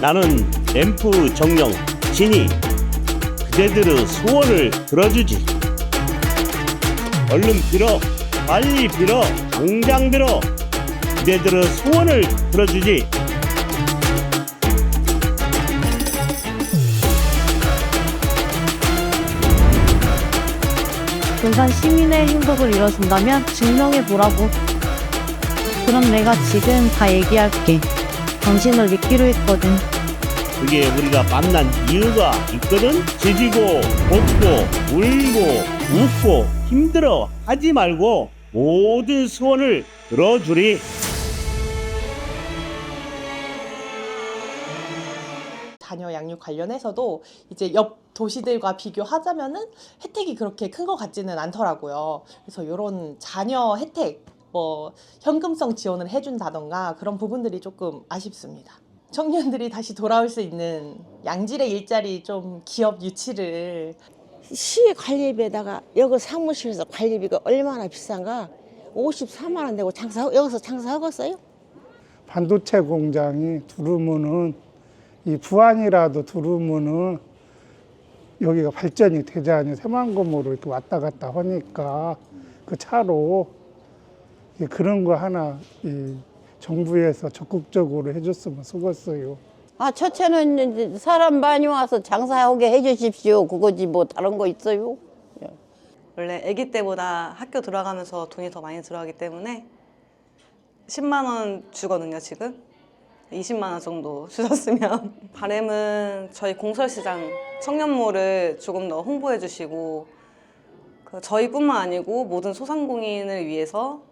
나는 램프 정령 진이 그대들의 소원을 들어주지 얼른 빌어 빨리 빌어 당장 빌어 그대들의 소원을 들어주지 군산 시민의 행복을 이뤄준다면 증명해 보라고. 그럼 내가 지금 다 얘기할게. 당신을 믿기로 했거든. 그게 우리가 만난 이유가 있거든 지지고 볶고 울고 웃고 힘들어 하지 말고 모든 소원을 들어주리 자녀 양육 관련해서도 이제 옆 도시들과 비교하자면은 혜택이 그렇게 큰 것 같지는 않더라고요. 그래서 이런 자녀 혜택, 뭐 현금성 지원을 해준다던가 그런 부분들이 조금 아쉽습니다. 청년들이 다시 돌아올 수 있는 양질의 일자리 좀 기업 유치를 시 관리비에다가 여기 사무실에서 관리비가 얼마나 비싼가? 54만 원 내고 장사 여기서 장사하겠어요? 반도체 공장이 두르면은 이 부안이라도 두르면은 여기가 발전이 되지 않니 새만금으로 이렇게 왔다 갔다 하니까 그 차로 이 그런 거 하나 이 정부에서 적극적으로 해줬으면 좋겠어요. 아, 첫째는 이제 사람 많이 와서 장사하게 해주십시오. 그거지 뭐 다른 거 있어요? 원래 아기 때보다 학교 들어가면서 돈이 더 많이 들어가기 때문에 10만 원 주거든요 지금 20만 원 정도 주셨으면 바람은 저희 공설시장 청년몰을 조금 더 홍보해 주시고 그 저희뿐만 아니고 모든 소상공인을 위해서 좀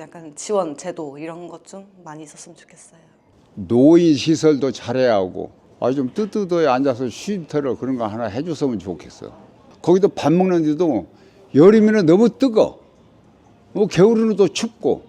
약간 지원 제도 이런 것 좀 많이 있었으면 좋겠어요. 노인 시설도 잘해야 하고 아주 좀 뜨뜻하게 앉아서 쉼터를 그런 거 하나 해줬으면 좋겠어. 거기도 밥 먹는데도 여름에는 너무 뜨거. 뭐 겨울에는 또 춥고